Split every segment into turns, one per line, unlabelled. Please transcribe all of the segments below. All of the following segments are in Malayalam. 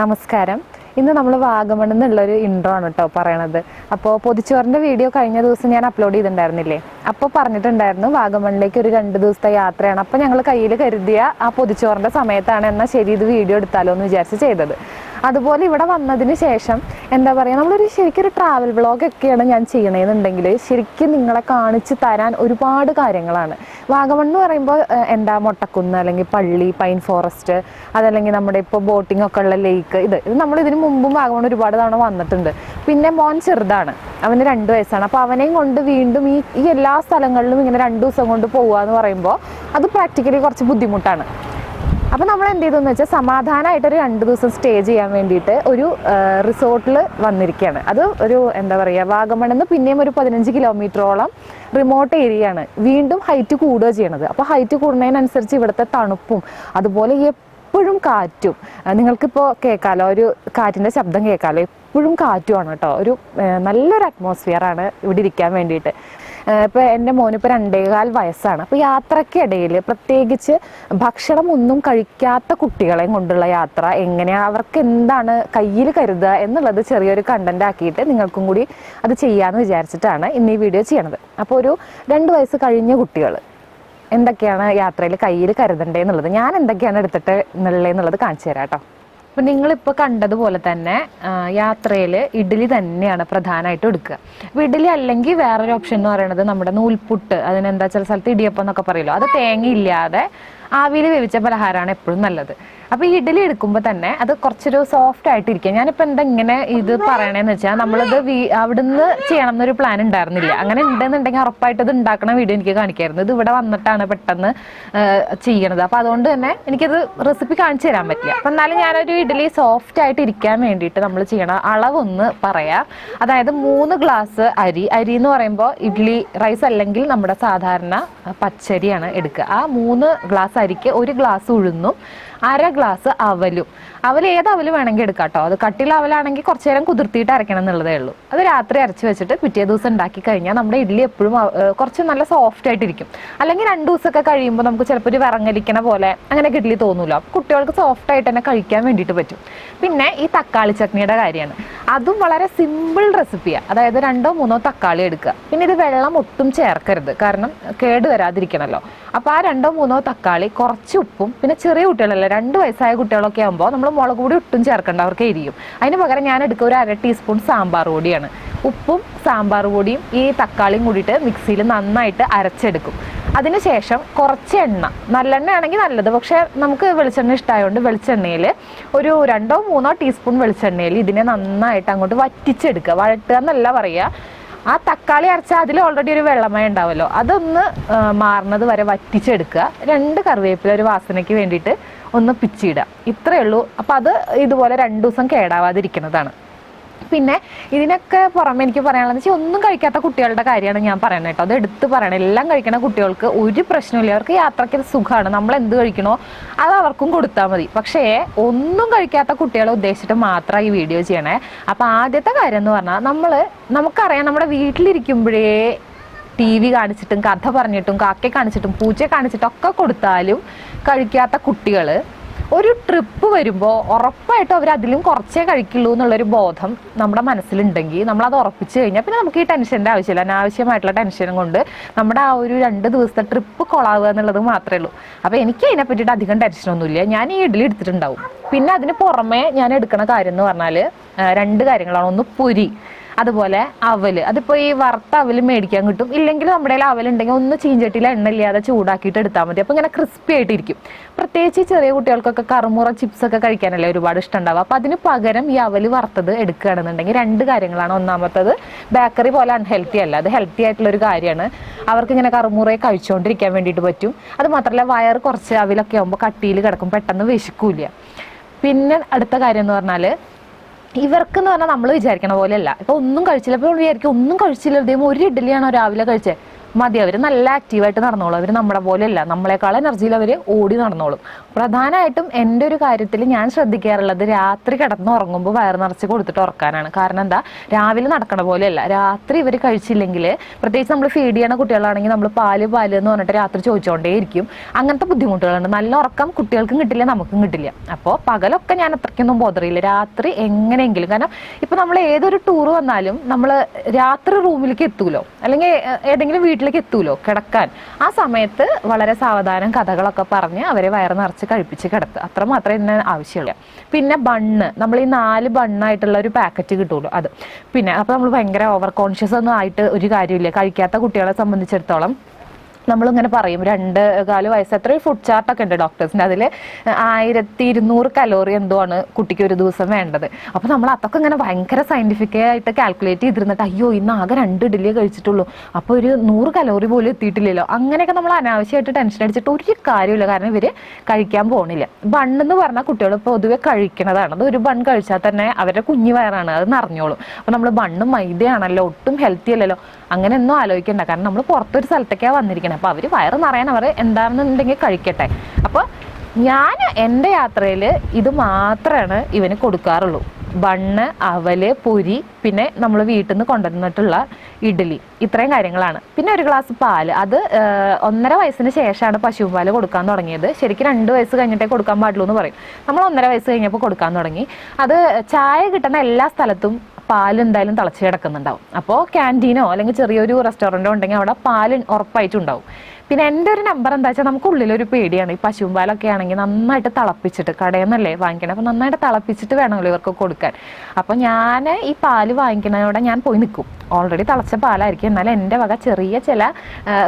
നമസ്കാരം. ഇന്ന് നമ്മൾ വാഗമൺ എന്നുള്ളൊരു ഇൻട്രോ ആണ് കേട്ടോ പറയണത്. അപ്പോൾ പൊതിച്ചോറിന്റെ വീഡിയോ കഴിഞ്ഞ ദിവസം ഞാൻ അപ്ലോഡ് ചെയ്തിട്ടുണ്ടായിരുന്നില്ലേ? അപ്പോൾ പറഞ്ഞിട്ടുണ്ടായിരുന്നു വാഗമണിലേക്ക് ഒരു രണ്ട് ദിവസത്തെ യാത്രയാണ്. അപ്പോൾ ഞങ്ങൾ കയ്യിൽ കരുതിയ ആ പൊതിച്ചോറിന്റെ സമയത്താണ് എന്നാൽ ശരി ഇത് വീഡിയോ എടുത്താലോ എന്ന് വിചാരിച്ച് ചെയ്തത്. അതുപോലെ ഇവിടെ വന്നതിന് ശേഷം എന്താ പറയുക നമ്മളൊരു ശരിക്കും ഒരു ട്രാവൽ വ്ളോഗ് ഒക്കെയാണ് ഞാൻ ചെയ്യണതെന്നുണ്ടെങ്കിൽ ശരിക്കും നിങ്ങളെ കാണിച്ച് തരാൻ ഒരുപാട് കാര്യങ്ങളാണ്. വാഗമൺ എന്ന് പറയുമ്പോൾ എന്താ മൊട്ടക്കുന്ന് അല്ലെങ്കിൽ പള്ളി പൈൻ ഫോറസ്റ്റ് അതല്ലെങ്കിൽ നമ്മുടെ ഇപ്പോൾ ബോട്ടിംഗ് ഒക്കെ ഉള്ള ലേക്ക് ഇത് ഇത് നമ്മൾ മുമ്പും വാഗമൺ ഒരുപാട് തവണ വന്നിട്ടുണ്ട്. പിന്നെ മോൻ ചെറുതാണ് അവന് രണ്ട് വയസ്സാണ്. അപ്പോൾ അവനെയും കൊണ്ട് വീണ്ടും ഈ ഈ എല്ലാ സ്ഥലങ്ങളിലും ഇങ്ങനെ രണ്ട് ദിവസം കൊണ്ട് പോകുക എന്ന് പറയുമ്പോൾ അത് പ്രാക്ടിക്കലി കുറച്ച് ബുദ്ധിമുട്ടാണ്. അപ്പോൾ നമ്മൾ എന്ത് ചെയ്തു എന്ന് വെച്ചാൽ സമാധാനമായിട്ട് ഒരു രണ്ട് ദിവസം സ്റ്റേ ചെയ്യാൻ വേണ്ടിയിട്ട് ഒരു റിസോർട്ടിൽ വന്നിരിക്കുകയാണ് അത് ഒരു എന്താ പറയുക വാഗമണ്ണെന്ന് പിന്നെയും ഒരു പതിനഞ്ച് കിലോമീറ്ററോളം റിമോട്ട് ഏരിയ ആണ് വീണ്ടും ഹൈറ്റ് കൂടുക ചെയ്യണത്. അപ്പോൾ ഹൈറ്റ് കൂടുന്നതിനനുസരിച്ച് ഇവിടുത്തെ തണുപ്പും അതുപോലെ എപ്പോഴും കാറ്റും നിങ്ങൾക്കിപ്പോൾ കേൾക്കാലോ ഒരു കാറ്റിന്റെ ശബ്ദം കേൾക്കാലോ എപ്പോഴും കാറ്റുമാണ് കേട്ടോ. ഒരു നല്ലൊരു അറ്റ്മോസ്ഫിയർ ആണ് ഇവിടെ ഇരിക്കാൻ വേണ്ടിയിട്ട്. ഇപ്പോൾ എന്റെ മോനിപ്പോൾ രണ്ടേകാൽ വയസ്സാണ്. അപ്പോൾ യാത്രക്കിടയിൽ പ്രത്യേകിച്ച് ഭക്ഷണം ഒന്നും കഴിക്കാത്ത കുട്ടികളെയും കൊണ്ടുള്ള യാത്ര എങ്ങനെയാണ് അവർക്ക് എന്താണ് കയ്യിൽ കരുതുക എന്നുള്ളത് ചെറിയൊരു കണ്ടന്റ് ആക്കിയിട്ട് നിങ്ങൾക്കും കൂടി അത് ചെയ്യാമെന്ന് വിചാരിച്ചിട്ടാണ് ഇന്ന് ഈ വീഡിയോ ചെയ്യണത്. അപ്പോൾ ഒരു രണ്ട് വയസ്സ് കഴിഞ്ഞ കുട്ടികൾ എന്തൊക്കെയാണ് യാത്രയിൽ കയ്യിൽ കരുതണ്ടേ എന്നുള്ളത്? ഞാൻ എന്തൊക്കെയാണ് എടുത്തിട്ട് എന്നുള്ളത് കാണിച്ചു തരാം കേട്ടോ. അപ്പം നിങ്ങളിപ്പോൾ കണ്ടതുപോലെ തന്നെ യാത്രയിൽ ഇഡ്ഡലി തന്നെയാണ് പ്രധാനമായിട്ട് എടുക്കുക. അപ്പോൾ ഇഡ്ഡലി അല്ലെങ്കിൽ വേറൊരു ഓപ്ഷൻ എന്ന് പറയുന്നത് നമ്മുടെ നൂൽപുട്ട്. അതിനെന്താ ചില സ്ഥലത്ത് ഇടിയപ്പം എന്നൊക്കെ പറയുമല്ലോ അത് തേങ്ങയില്ലാതെ ആവിയിൽ വേവിച്ച പലഹാരമാണ് എപ്പോഴും നല്ലത്. അപ്പോൾ ഈ ഇഡലി എടുക്കുമ്പോൾ തന്നെ അത് കുറച്ചൊരു സോഫ്റ്റ് ആയിട്ടിരിക്കുക ഞാനിപ്പോൾ എന്താ ഇങ്ങനെ ഇത് പറയണേന്ന് വെച്ചാൽ നമ്മളത് വീ അവിടുന്ന് ചെയ്യണം എന്നൊരു പ്ലാൻ ഉണ്ടായിരുന്നില്ല. അങ്ങനെ ഉണ്ടെന്നുണ്ടെങ്കിൽ ഉറപ്പായിട്ട് ഇത് ഉണ്ടാക്കണ വീഡിയോ എനിക്ക് കാണിക്കായിരുന്നു. ഇത് ഇവിടെ വന്നിട്ടാണ് പെട്ടെന്ന് ചെയ്യണത്. അപ്പോൾ അതുകൊണ്ട് തന്നെ എനിക്കത് റെസിപ്പി കാണിച്ചു തരാൻ പറ്റില്ല. അപ്പം എന്നാലും ഞാനൊരു ഇഡലി സോഫ്റ്റ് ആയിട്ട് ഇരിക്കാൻ വേണ്ടിയിട്ട് നമ്മൾ ചെയ്യണ അളവൊന്ന് പറയാം. അതായത് മൂന്ന് ഗ്ലാസ് അരി. അരി എന്ന് പറയുമ്പോൾ ഇഡ്ഡലി റൈസ് അല്ലെങ്കിൽ നമ്മുടെ സാധാരണ പച്ചരിയാണ് എടുക്കുക. ആ മൂന്ന് ഗ്ലാസ് അരിക്ക് ഒരു ഗ്ലാസ് ഉഴുന്നും അര ഗ്ലാസ് അവലും. അവൽ ഏത് അവൽ വേണമെങ്കിൽ എടുക്കാം കേട്ടോ. അത് കട്ടിയുള്ള അവലാണെങ്കിൽ കുറച്ച് നേരം കുതിർത്തിയിട്ട് അരയ്ക്കണം എന്നുള്ളതേ ഉള്ളൂ. അത് രാത്രി അരച്ച് വെച്ചിട്ട് പിറ്റേ ദിവസം ഉണ്ടാക്കി കഴിഞ്ഞാൽ നമ്മുടെ ഇഡ്ഡലി എപ്പോഴും കുറച്ച് നല്ല സോഫ്റ്റ് ആയിട്ടിരിക്കും. അല്ലെങ്കിൽ രണ്ട് ദിവസമൊക്കെ കഴിയുമ്പോൾ നമുക്ക് ചിലപ്പോൾ ഒരു വിറങ്ങലിക്കണ പോലെ അങ്ങനെ ഇഡ്ഡലി തോന്നൂല. കുട്ടികൾക്ക് സോഫ്റ്റ് ആയിട്ട് തന്നെ കഴിക്കാൻ വേണ്ടിയിട്ട് പറ്റും. പിന്നെ ഈ തക്കാളി ചട്നിയുടെ കാര്യമാണ്. അതും വളരെ സിമ്പിൾ റെസിപ്പിയാണ് അതായത് രണ്ടോ മൂന്നോ തക്കാളി എടുക്കുക. പിന്നെ ഇത് വെള്ളം ഒട്ടും ചേർക്കരുത്. കാരണം കേട് വരാതിരിക്കണമല്ലോ അപ്പോൾ ആ രണ്ടോ മൂന്നോ തക്കാളി കുറച്ച് ഉപ്പും പിന്നെ ചെറിയ കുട്ടികളല്ലേ രണ്ട് വയസ്സായ കുട്ടികളൊക്കെ ആകുമ്പോൾ നമ്മൾ മുളക് പൊടി ഒട്ടും ചേർക്കേണ്ട അവർക്ക് എരിയും. അതിന് പകരം ഞാൻ എടുക്കുക ഒരു അര ടീസ്പൂൺ സാമ്പാർ പൊടിയാണ്. ഉപ്പും സാമ്പാർ പൊടിയും ഈ തക്കാളിയും കൂടിയിട്ട് മിക്സിയിൽ നന്നായിട്ട് അരച്ചെടുക്കും. അതിനുശേഷം കുറച്ച് എണ്ണ. നല്ലെണ്ണ ആണെങ്കിൽ നല്ലത് പക്ഷേ നമുക്ക് വെളിച്ചെണ്ണ ഇഷ്ടമായതുകൊണ്ട് വെളിച്ചെണ്ണയിൽ ഒരു രണ്ടോ മൂന്നോ ടീസ്പൂൺ വെളിച്ചെണ്ണയിൽ ഇതിനെ നന്നായിട്ട് അങ്ങോട്ട് വറ്റിച്ചെടുക്കുക. വഴട്ടുക എന്നല്ല പറയുക ആ തക്കാളി അരച്ചാൽ അതിൽ ഓൾറെഡി ഒരു വെള്ളമയം ഉണ്ടാവുമല്ലോ അതൊന്ന് മാറുന്നത് വരെ വറ്റിച്ചെടുക്കുക. രണ്ട് കറിവേപ്പില ഒരു വാസനയ്ക്ക് വേണ്ടിയിട്ട് ഒന്ന് പിച്ചിടുക ഇത്രയേ ഉള്ളൂ. അപ്പോൾ അത് ഇതുപോലെ രണ്ട് ദിവസം കേടാവാതിരിക്കുന്നതാണ്. പിന്നെ ഇതിനൊക്കെ പുറമെ എനിക്ക് പറയാനുള്ളത് വെച്ചാൽ ഒന്നും കഴിക്കാത്ത കുട്ടികളുടെ കാര്യമാണ് ഞാൻ പറയുന്നത് കേട്ടോ. അത് എടുത്ത് പറയണം. എല്ലാം കഴിക്കണ കുട്ടികൾക്ക് ഒരു പ്രശ്നമില്ല അവർക്ക് യാത്രയ്ക്ക് സുഖമാണ്. നമ്മൾ എന്ത് കഴിക്കണോ അത് അവർക്കും കൊടുത്താൽ മതി. പക്ഷേ ഒന്നും കഴിക്കാത്ത കുട്ടികളെ ഉദ്ദേശിച്ചിട്ട് മാത്രം ഈ വീഡിയോ ചെയ്യണേ. അപ്പോൾ ആദ്യത്തെ കാര്യം എന്ന് പറഞ്ഞാൽ നമ്മൾ നമുക്കറിയാം നമ്മുടെ വീട്ടിലിരിക്കുമ്പോഴേ ടി വി കാണിച്ചിട്ടും കഥ പറഞ്ഞിട്ടും കാക്കെ കാണിച്ചിട്ടും പൂച്ചയെ കാണിച്ചിട്ടും ഒക്കെ കൊടുത്താലും കഴിക്കാത്ത കുട്ടികൾ ഒരു ട്രിപ്പ് വരുമ്പോൾ ഉറപ്പായിട്ടും അവർ അതിലും കുറച്ചേ കഴിക്കുള്ളൂ എന്നുള്ളൊരു ബോധം നമ്മുടെ മനസ്സിലുണ്ടെങ്കിൽ നമ്മളത് ഉറപ്പിച്ചു കഴിഞ്ഞാൽ പിന്നെ നമുക്ക് ഈ ടെൻഷന്റെ ആവശ്യമില്ല. അനാവശ്യമായിട്ടുള്ള ടെൻഷനും കൊണ്ട് നമ്മുടെ ആ ഒരു രണ്ട് ദിവസത്തെ ട്രിപ്പ് കൊളാവുക എന്നുള്ളത് മാത്രമേ ഉള്ളൂ. അപ്പോൾ എനിക്ക് അതിനെ പറ്റിയിട്ട് അധികം ടെൻഷനൊന്നുമില്ല ഞാൻ ഈ ഇഡ്ഡലി എടുത്തിട്ടുണ്ടാവും. പിന്നെ അതിന് പുറമെ ഞാൻ എടുക്കുന്ന കാര്യം എന്ന് പറഞ്ഞാൽ രണ്ട് കാര്യങ്ങളാണ്. ഒന്ന് പൊരി. അതുപോലെ അവൽ അതിപ്പോൾ ഈ വറുത്ത അവൽ മേടിക്കാൻ കിട്ടും. ഇല്ലെങ്കിൽ നമ്മുടെ കയ്യിൽ അവലുണ്ടെങ്കിൽ ഒന്ന് ചീഞ്ചട്ടിയിൽ എണ്ണ ഇല്ലാതെ ചൂടാക്കിയിട്ട് എടുത്താൽ മതി. അപ്പോൾ ഇങ്ങനെ ക്രിസ്പി ആയിട്ടിരിക്കും പ്രത്യേകിച്ച് ചെറിയ കുട്ടികൾക്കൊക്കെ കറുമുറ ചിപ്സ് ഒക്കെ കഴിക്കാനല്ലേ ഒരുപാട് ഇഷ്ടമുണ്ടാവുക. അപ്പോൾ അതിന് പകരം ഈ അവൽ വറുത്തത് എടുക്കുകയാണെന്നുണ്ടെങ്കിൽ രണ്ട് കാര്യങ്ങളാണ്. ഒന്നാമത്തത് ബേക്കറി പോലെ അൺഹെൽത്തി അല്ല. അത് ഹെൽത്തി ആയിട്ടുള്ള ഒരു കാര്യമാണ്. അവർക്ക് ഇങ്ങനെ കറുമുറയെ കഴിച്ചുകൊണ്ടിരിക്കാൻ വേണ്ടിയിട്ട് പറ്റും. അത് മാത്രമല്ല വയർ കുറച്ച് അവലൊക്കെ ആകുമ്പോൾ കട്ടിയിൽ കിടക്കും. പെട്ടെന്ന് വിശക്കൂല പിന്നെ അടുത്ത കാര്യം എന്ന് പറഞ്ഞാൽ ഇവർക്ക് എന്ന് പറഞ്ഞാൽ നമ്മൾ വിചാരിക്കണ പോലെയല്ല. ഇപ്പൊ ഒന്നും കഴിച്ചില്ല. ഇപ്പോൾ വിചാരിക്കും ഒന്നും കഴിച്ചില്ല. ദൈവം ഒരു ഇഡ്ഡലിയാണോ രാവിലെ കഴിച്ചത് മതി. അവർ നല്ല ആക്റ്റീവായിട്ട് നടന്നോളും. അവർ നമ്മളെ പോലെയല്ല. നമ്മളെക്കാൾ എനർജിയിൽ അവർ ഓടി നടന്നോളും. പ്രധാനമായിട്ടും എന്റെ ഒരു കാര്യത്തിൽ ഞാൻ ശ്രദ്ധിക്കാറുള്ളത് രാത്രി കിടന്ന് ഉറങ്ങുമ്പോൾ വയർ നിറച്ച് കൊടുത്തിട്ട് ഉറക്കാനാണ്. കാരണം എന്താ? രാവിലെ നടക്കണ പോലെയല്ല. രാത്രി ഇവർ കഴിച്ചില്ലെങ്കിൽ പ്രത്യേകിച്ച് നമ്മൾ ഫീഡ് ചെയ്യണ കുട്ടികളാണെങ്കിൽ നമ്മൾ പാൽ പാൽ എന്ന് പറഞ്ഞിട്ട് രാത്രി ചോദിച്ചുകൊണ്ടേയിരിക്കും അങ്ങനത്തെ ബുദ്ധിമുട്ടുകളുണ്ട്. നല്ല ഉറക്കം കുട്ടികൾക്കും കിട്ടില്ല നമുക്കും കിട്ടില്ല. അപ്പോൾ പകലൊക്കെ ഞാൻ അത്രയ്ക്കൊന്നും ബോധറിയില്ല. രാത്രി എങ്ങനെയെങ്കിലും. കാരണം ഇപ്പം നമ്മൾ ഏതൊരു ടൂർ വന്നാലും നമ്മൾ രാത്രി റൂമിലേക്ക് എത്തൂലോ? അല്ലെങ്കിൽ ഏതെങ്കിലും ഏതെങ്കിലും വീട്ടിലേക്ക് എത്തൂലോ? കിടക്കാൻ. ആ സമയത്ത് വളരെ സാവധാനം കഥകളൊക്കെ പറഞ്ഞ് അവരെ വയറ് നിറച്ച് കഴിപ്പിച്ച് കിടത്തുക അത്ര മാത്രമേ ഇതിന് ആവശ്യമുള്ളൂ. പിന്നെ ബണ്ണ്. നമ്മൾ ഈ നാല് ബണ്ണായിട്ടുള്ള ഒരു പാക്കറ്റ് കിട്ടുമല്ലോ അത്. പിന്നെ അപ്പോൾ നമ്മൾ ഭയങ്കര ഓവർ കോൺഷ്യസ് ഒന്നും ആയിട്ട് ഒരു കാര്യമില്ല. കഴിക്കാത്ത കുട്ടികളെ സംബന്ധിച്ചിടത്തോളം നമ്മളിങ്ങനെ പറയും രണ്ട് കാൽ വയസ്സ് എത്ര ഫുഡ് ചാർട്ടൊക്കെ ഉണ്ട് ഡോക്ടേഴ്സിന്റെ അതിൽ ആയിരത്തി ഇരുന്നൂറ് കലോറി എന്തോ ആണ് കുട്ടിക്ക് ഒരു ദിവസം വേണ്ടത്. അപ്പോൾ നമ്മൾ അതൊക്കെ ഇങ്ങനെ ഭയങ്കര സയന്റിഫിക് ആയിട്ട് കാൽക്കുലേറ്റ് ചെയ്തിരുന്നിട്ട് അയ്യോ ഇന്ന് ആകെ രണ്ട് ഇഡലിയേ കഴിച്ചിട്ടുള്ളൂ. അപ്പോൾ ഒരു നൂറ് കലോറി പോലും എത്തിയിട്ടില്ലല്ലോ. അങ്ങനെയൊക്കെ നമ്മൾ അനാവശ്യമായിട്ട് ടെൻഷൻ അടിച്ചിട്ട് ഒരു കാര്യമില്ല കാരണം ഇവർ കഴിക്കാൻ പോകണില്ല ബണ്ണെന്ന് പറഞ്ഞാൽ കുട്ടികൾ പൊതുവെ കഴിക്കണതാണ്. അത് ഒരു ബൺ കഴിച്ചാൽ തന്നെ അവരുടെ കുഞ്ഞു വയറാണ് അത് നിറഞ്ഞോളും അപ്പോൾ നമ്മൾ ബണ്ണും മൈദയാണല്ലോ ഒട്ടും ഹെൽത്തി അല്ലല്ലോ. അങ്ങനെ ഒന്നും ആലോചിക്കേണ്ട. കാരണം നമ്മൾ പുറത്തൊരു സ്ഥലത്തേക്കാണ് വന്നിരിക്കണം. അപ്പോൾ അവർ വയറ് നിറയാൻ അവർ എന്താണെന്നുണ്ടെങ്കിൽ കഴിക്കട്ടെ. അപ്പോൾ ഞാൻ എന്റെ യാത്രയിൽ ഇത് മാത്രമാണ് ഇവന് കൊടുക്കാറുള്ളൂ. ബണ്ണ് അവൽ പൊരി പിന്നെ നമ്മൾ വീട്ടിൽ നിന്ന് കൊണ്ടുവന്നിട്ടുള്ള ഇഡ്ഡലി. ഇത്രയും കാര്യങ്ങളാണ്. പിന്നെ ഒരു ഗ്ലാസ് പാൽ അത് ഒന്നര വയസ്സിന് ശേഷമാണ് പശുപാൽ കൊടുക്കാൻ തുടങ്ങിയത്. ശരിക്കും രണ്ട് വയസ്സ് കഴിഞ്ഞിട്ടേ കൊടുക്കാൻ പാടുള്ളൂ എന്ന് പറയും. നമ്മൾ ഒന്നര വയസ്സ് കഴിഞ്ഞപ്പോൾ കൊടുക്കാൻ തുടങ്ങി. അത് ചായ കിട്ടുന്ന എല്ലാ സ്ഥലത്തും പാൽ എന്തായാലും തിളച്ച് കിടക്കുന്നുണ്ടാവും. അപ്പോൾ ക്യാന്റീനോ അല്ലെങ്കിൽ ചെറിയൊരു റെസ്റ്റോറന്റോ ഉണ്ടെങ്കിൽ അവിടെ പാൽ ഉറപ്പായിട്ടും ഉണ്ടാവും. പിന്നെ എന്റെ ഒരു നമ്പർ എന്താ വെച്ചാൽ നമുക്ക് ഉള്ളിലൊരു പേടിയാണ്. ഈ പശുമ്പാലൊക്കെ പാലൊക്കെ ആണെങ്കിൽ നന്നായിട്ട് തിളപ്പിച്ചിട്ട് കടയിൽ നിന്നല്ലേ വാങ്ങിക്കണം. അപ്പോൾ നന്നായിട്ട് തിളപ്പിച്ചിട്ട് വേണമല്ലോ ഇവർക്ക് കൊടുക്കാൻ. അപ്പോൾ ഞാൻ ഈ പാൽ വാങ്ങിക്കുന്നതോടെ ഞാൻ പോയി നിൽക്കും ഓൾറെഡി തിളച്ച പാലായിരിക്കും. എന്നാൽ എന്റെ വക ചെറിയ ചില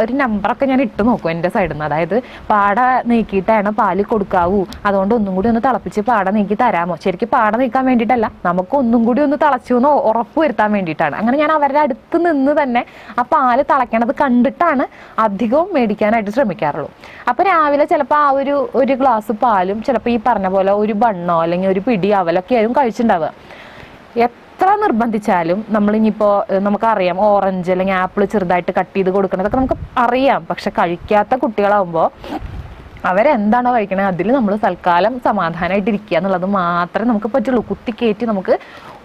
ഒരു നമ്പറൊക്കെ ഞാൻ ഇട്ട് നോക്കും എന്റെ സൈഡിൽ നിന്ന് അതായത് പാട നീക്കിയിട്ടാണ് പാൽ കൊടുക്കാവൂ. അതുകൊണ്ട് ഒന്നും കൂടി ഒന്ന് തിളപ്പിച്ച് പാട നീക്കി തരാമോ? ശരിക്കും പാട നീക്കാൻ വേണ്ടിയിട്ടല്ല. നമുക്ക് ഒന്നും കൂടി ഒന്ന് തിളച്ചു എന്ന് ഉറപ്പ് വരുത്താൻ വേണ്ടിയിട്ടാണ്. അങ്ങനെ ഞാൻ അവരുടെ അടുത്ത് നിന്ന് തന്നെ ആ പാൽ തിളയ്ക്കണത് കണ്ടിട്ടാണ് അധികവും മേടിക്കാനായിട്ട് ശ്രമിക്കാറുള്ളൂ. അപ്പോൾ രാവിലെ ചിലപ്പോൾ ആ ഒരു ഒരു ഗ്ലാസ് പാലും ചിലപ്പോൾ ഈ പറഞ്ഞ പോലെ ഒരു ബണ്ണോ അല്ലെങ്കിൽ ഒരു പിടി അവലൊക്കെ ആയിരിക്കും കഴിച്ചിട്ടുണ്ടാവുക എത്ര നിർബന്ധിച്ചാലും നമ്മളിനിയിപ്പോൾ നമുക്കറിയാം ഓറഞ്ച് അല്ലെങ്കിൽ ആപ്പിൾ ചെറുതായിട്ട് കട്ട് ചെയ്ത് കൊടുക്കണതൊക്കെ നമുക്ക് അറിയാം. പക്ഷെ കഴിക്കാത്ത കുട്ടികളാവുമ്പോൾ അവരെന്താണോ കഴിക്കണത് അതിൽ നമ്മൾ തൽക്കാലം സമാധാനമായിട്ട് ഇരിക്കുക എന്നുള്ളത് മാത്രമേ നമുക്ക് പറ്റുള്ളൂ. കുത്തിക്കയറ്റി നമുക്ക്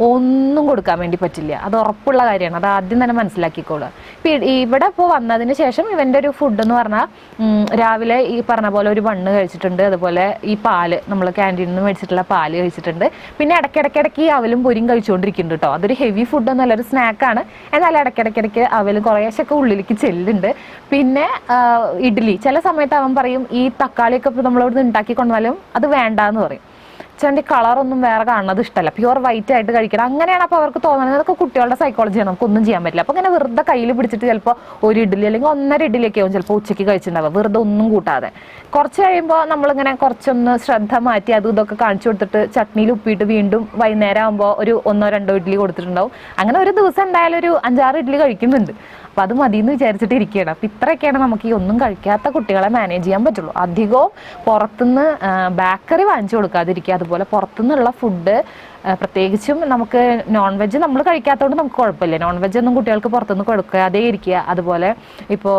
ഒന്നും കൊടുക്കാൻ വേണ്ടി പറ്റില്ല. അത് ഉറപ്പുള്ള കാര്യമാണ്. അത് ആദ്യം തന്നെ മനസ്സിലാക്കിക്കോളുക. ഇപ്പം ഇവിടെ ഇപ്പോൾ വന്നതിന് ശേഷം ഇവന്റെ ഒരു ഫുഡ് എന്ന് പറഞ്ഞാൽ രാവിലെ ഈ പറഞ്ഞ പോലെ ഒരു ബണ്ണ് കഴിച്ചിട്ടുണ്ട്. അതുപോലെ ഈ പാൽ നമ്മൾ ക്യാന്റീനിൽ നിന്ന് മേടിച്ചിട്ടുള്ള പാൽ കഴിച്ചിട്ടുണ്ട്. പിന്നെ ഇടയ്ക്കിടയ്ക്കിടയ്ക്ക് അവലും പൊരിയും കഴിച്ചുകൊണ്ടിരിക്കുന്നുണ്ട് കേട്ടോ അതൊരു ഹെവി ഫുഡ് എന്നുള്ളൊരു സ്നാക്കാണ് എന്നാൽ ഇടയ്ക്കിടയ്ക്കിടയ്ക്ക് അവൽ കുറേശ്ശൊക്കെ ഉള്ളിലേക്ക് ചെല്ലുന്നുണ്ട്. പിന്നെ ഇഡ്ഡലി ചില സമയത്ത് അവൻ പറയും ഈ തക്കാളിയൊക്കെ ഇപ്പോൾ നമ്മളോട് ഉണ്ടാക്കി കൊണ്ടുവന്നാലും അത് വേണ്ടാന്ന് പറയും. ചേട്ടന്റെ കളറൊന്നും വേറെ കാണുന്നത് ഇഷ്ടമല്ല. പ്യുവർ വൈറ്റ് ആയിട്ട് കഴിക്കണം. അങ്ങനെയാണ് അപ്പോൾ അവർക്ക് തോന്നുന്നത് അതൊക്കെ കുട്ടികളുടെ സൈക്കോളജിയാണ് നമുക്കൊന്നും ചെയ്യാൻ പറ്റില്ല. അപ്പോൾ ഇങ്ങനെ വെറുതെ കയ്യിൽ പിടിച്ചിട്ട് ചിലപ്പോൾ ഒരു ഇഡ്ഡലി അല്ലെങ്കിൽ ഒന്നര ഇഡ്ഡലിയൊക്കെ ആവും ചിലപ്പോൾ ഉച്ചയ്ക്ക് കഴിച്ചിട്ടുണ്ടാവുക. വെറുതെ ഒന്നും കൂട്ടാതെ. കുറച്ച് കഴിയുമ്പോൾ നമ്മളിങ്ങനെ കുറച്ചൊന്ന് ശ്രദ്ധ മാറ്റി അതും ഇതൊക്കെ കാണിച്ചു കൊടുത്തിട്ട് ചട്നിയിൽ ഉപ്പിയിട്ട് വീണ്ടും വൈകുന്നേരം ആകുമ്പോൾ ഒരു ഒന്നോ രണ്ടോ ഇഡ്ഡലി കൊടുത്തിട്ടുണ്ടാവും. അങ്ങനെ ഒരു ദിവസം എന്തായാലും ഒരു അഞ്ചാറ് ഇഡ്ഡലി കഴിക്കുന്നുണ്ട്. അപ്പോൾ അത് മതി എന്ന് വിചാരിച്ചിട്ട് ഇരിക്കുകയാണ്. ഇത്രയൊക്കെയാണ് നമുക്ക് ഈ ഒന്നും കഴിക്കാത്ത കുട്ടികളെ മാനേജ് ചെയ്യാൻ പറ്റുള്ളൂ. അധികവും പുറത്തുനിന്ന് ബേക്കറി വാങ്ങിച്ചു കൊടുക്കാതിരിക്കുക. അതുപോലെ പുറത്തുനിന്നുള്ള ഫുഡ് പ്രത്യേകിച്ചും നമുക്ക് നോൺ വെജ് നമ്മൾ കഴിക്കാത്തതുകൊണ്ട് നമുക്ക് കുഴപ്പമില്ല നോൺ വെജ് ഒന്നും കുട്ടികൾക്ക് പുറത്തുനിന്ന് കൊടുക്കാതെ ഇരിക്കുക. അതുപോലെ ഇപ്പോൾ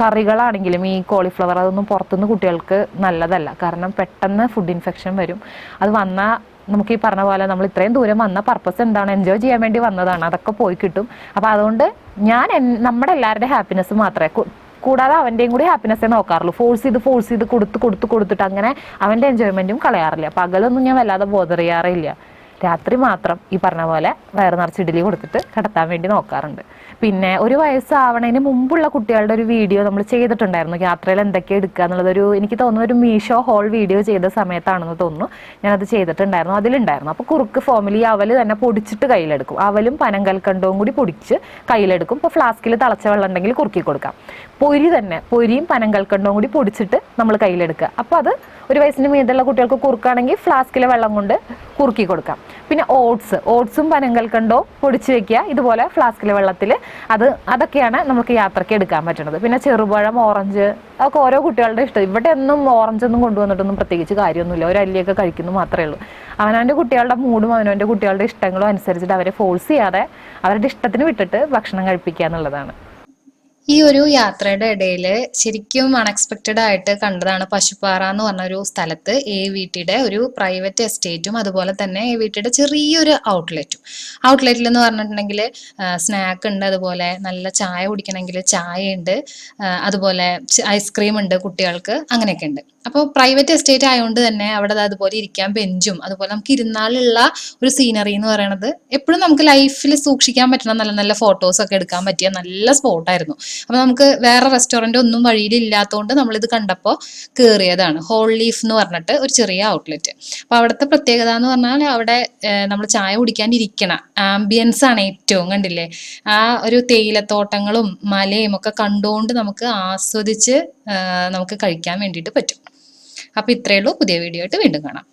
കറികളാണെങ്കിലും ഈ കോളിഫ്ലവർ അതൊന്നും പുറത്തുനിന്ന് കുട്ടികൾക്ക് നല്ലതല്ല. കാരണം പെട്ടെന്ന് ഫുഡ് ഇൻഫെക്ഷൻ വരും. അത് വന്നാൽ നമുക്ക് ഈ പറഞ്ഞ പോലെ നമ്മൾ ഇത്രയും ദൂരം വന്ന പർപ്പസ് എന്താണ്? എൻജോയ് ചെയ്യാൻ വേണ്ടി വന്നതാണ്. അതൊക്കെ പോയി കിട്ടും. അപ്പോൾ അതുകൊണ്ട് ഞാൻ നമ്മുടെ എല്ലാവരുടെ ഹാപ്പിനെസ് മാത്രമേ കൂടാതെ അവന്റെയും കൂടി ഹാപ്പിനെസ്സേ നോക്കാറുള്ളൂ. ഫോഴ്സ് ചെയ്ത് ഫോഴ്സ് ചെയ്ത് കൊടുത്ത് കൊടുത്ത് കൊടുത്തിട്ട് അങ്ങനെ അവന്റെ എൻജോയ്മെന്റും കളയാറില്ല. പകലൊന്നും ഞാൻ വല്ലാതെ ബോധറിയാറില്ല രാത്രി മാത്രം ഈ പറഞ്ഞ പോലെ വയറ് നിറച്ച് ഇഡ്ഡലി കൊടുത്തിട്ട് കിടത്താൻ വേണ്ടി നോക്കാറുണ്ട്. പിന്നെ ഒരു വയസ്സാവണതിന് മുമ്പുള്ള കുട്ടികളുടെ ഒരു വീഡിയോ നമ്മൾ ചെയ്തിട്ടുണ്ടായിരുന്നു. യാത്രയിൽ എന്തൊക്കെ എടുക്കുക എന്നുള്ളതൊരു എനിക്ക് തോന്നുന്നു ഒരു മീഷോ ഹോൾ വീഡിയോ ചെയ്ത സമയത്താണെന്ന് തോന്നുന്നു. ഞാനത് ചെയ്തിട്ടുണ്ടായിരുന്നു. അതിലുണ്ടായിരുന്നു. അപ്പോൾ കുറുക്ക് ഫോമിൽ ഈ അവൽ തന്നെ പൊടിച്ചിട്ട് കയ്യിലെടുക്കും. അവലും പനങ്കൽക്കണ്ടവും കൂടി പൊടിച്ച് കയ്യിലെടുക്കും. ഇപ്പോൾ ഫ്ലാസ്കിൽ തിളച്ച വെള്ളം ഉണ്ടെങ്കിൽ കുറുക്കി കൊടുക്കാം. പൊരി തന്നെ പൊരിയും പനങ്കൽക്കണ്ടവും കൂടി പൊടിച്ചിട്ട് നമ്മൾ കയ്യിലെടുക്കുക. അപ്പോൾ അത് ഒരു വയസ്സിന് മീതുള്ള കുട്ടികൾക്ക് കുറുക്കാണെങ്കിൽ ഫ്ലാസ്കിലെ വെള്ളം കൊണ്ട് കുറുക്കി കൊടുക്കാം. പിന്നെ ഓട്സ് ഓട്സും പനങ്കൽക്കണ്ടവും പൊടിച്ച് വെക്കുക. ഇതുപോലെ ഫ്ലാസ്കിലെ വെള്ളത്തിൽ അത് അതൊക്കെയാണ് നമുക്ക് യാത്രയ്ക്ക് എടുക്കാൻ പറ്റുന്നത്. പിന്നെ ചെറുപഴം ഓറഞ്ച് അതൊക്കെ ഓരോ കുട്ടികളുടെ ഇഷ്ടം. ഇവിടെ എന്നും ഓറഞ്ച് ഒന്നും കൊണ്ടുവന്നിട്ടൊന്നും പ്രത്യേകിച്ച് കാര്യമൊന്നുമില്ല. ഒരു അല്ലിയൊക്കെ കഴിക്കുന്നു മാത്രമേ ഉള്ളൂ. അവനവന്റെ കുട്ടികളുടെ മൂഡും അവനവന്റെ കുട്ടികളുടെ ഇഷ്ടങ്ങളും അനുസരിച്ചിട്ട് അവരെ ഫോഴ്സ് ചെയ്യാതെ അവരുടെ ഇഷ്ടത്തിന് വിട്ടിട്ട് ഭക്ഷണം കഴിപ്പിക്കുക എന്നുള്ളതാണ്. ഈ ഒരു യാത്രയുടെ ഇടയിൽ ശരിക്കും അൺഎക്സ്പെക്റ്റഡ് ആയിട്ട് കണ്ടതാണ് പശുപ്പാറ എന്ന് പറഞ്ഞൊരു സ്ഥലത്ത് എ വി ടിയുടെ ഒരു പ്രൈവറ്റ് എസ്റ്റേറ്റും അതുപോലെ തന്നെ എ വി ടിയുടെ ചെറിയൊരു ഔട്ട്ലെറ്റും ഔട്ട്ലെറ്റിൽ എന്ന് പറഞ്ഞിട്ടുണ്ടെങ്കിൽ സ്നാക്ക് ഉണ്ട് അതുപോലെ നല്ല ചായ കുടിക്കണമെങ്കിൽ ചായ ഉണ്ട് അതുപോലെ ഐസ്ക്രീം ഉണ്ട് കുട്ടികൾക്ക് അങ്ങനെയൊക്കെ ഉണ്ട്. അപ്പോൾ പ്രൈവറ്റ് എസ്റ്റേറ്റ് ആയതുകൊണ്ട് തന്നെ അവിടെ അതുപോലെ ഇരിക്കാൻ ബെഞ്ചും അതുപോലെ നമുക്ക് ഇരുന്നാലുള്ള ഒരു സീനറി എന്ന് പറയുന്നത് എപ്പോഴും നമുക്ക് ലൈഫിൽ സൂക്ഷിക്കാൻ പറ്റുന്ന നല്ല നല്ല ഫോട്ടോസ് ഒക്കെ എടുക്കാൻ പറ്റിയ നല്ല സ്പോട്ടായിരുന്നു അപ്പോൾ നമുക്ക് വേറെ റെസ്റ്റോറന്റ് ഒന്നും വഴിയിൽ ഇല്ലാത്തതുകൊണ്ട് നമ്മളിത് കണ്ടപ്പോൾ കയറിയതാണ് ഹോൾ ലീഫ് എന്ന് പറഞ്ഞിട്ട് ഒരു ചെറിയ ഔട്ട്ലെറ്റ് അപ്പോൾ അവിടുത്തെ പ്രത്യേകത എന്ന് പറഞ്ഞാൽ അവിടെ നമ്മൾ ചായ കുടിക്കാൻ ആംബിയൻസ് ആണ് ഏറ്റവും കണ്ടില്ലേ? ആ ഒരു തേയിലത്തോട്ടങ്ങളും മലയും ഒക്കെ കണ്ടുകൊണ്ട് നമുക്ക് ആസ്വദിച്ച് നമുക്ക് കഴിക്കാൻ വേണ്ടിയിട്ട് പറ്റും. അപ്പോൾ ഇത്രയേ ഉള്ളൂ. പുതിയ വീഡിയോ ആയിട്ട് വീണ്ടും കാണാം.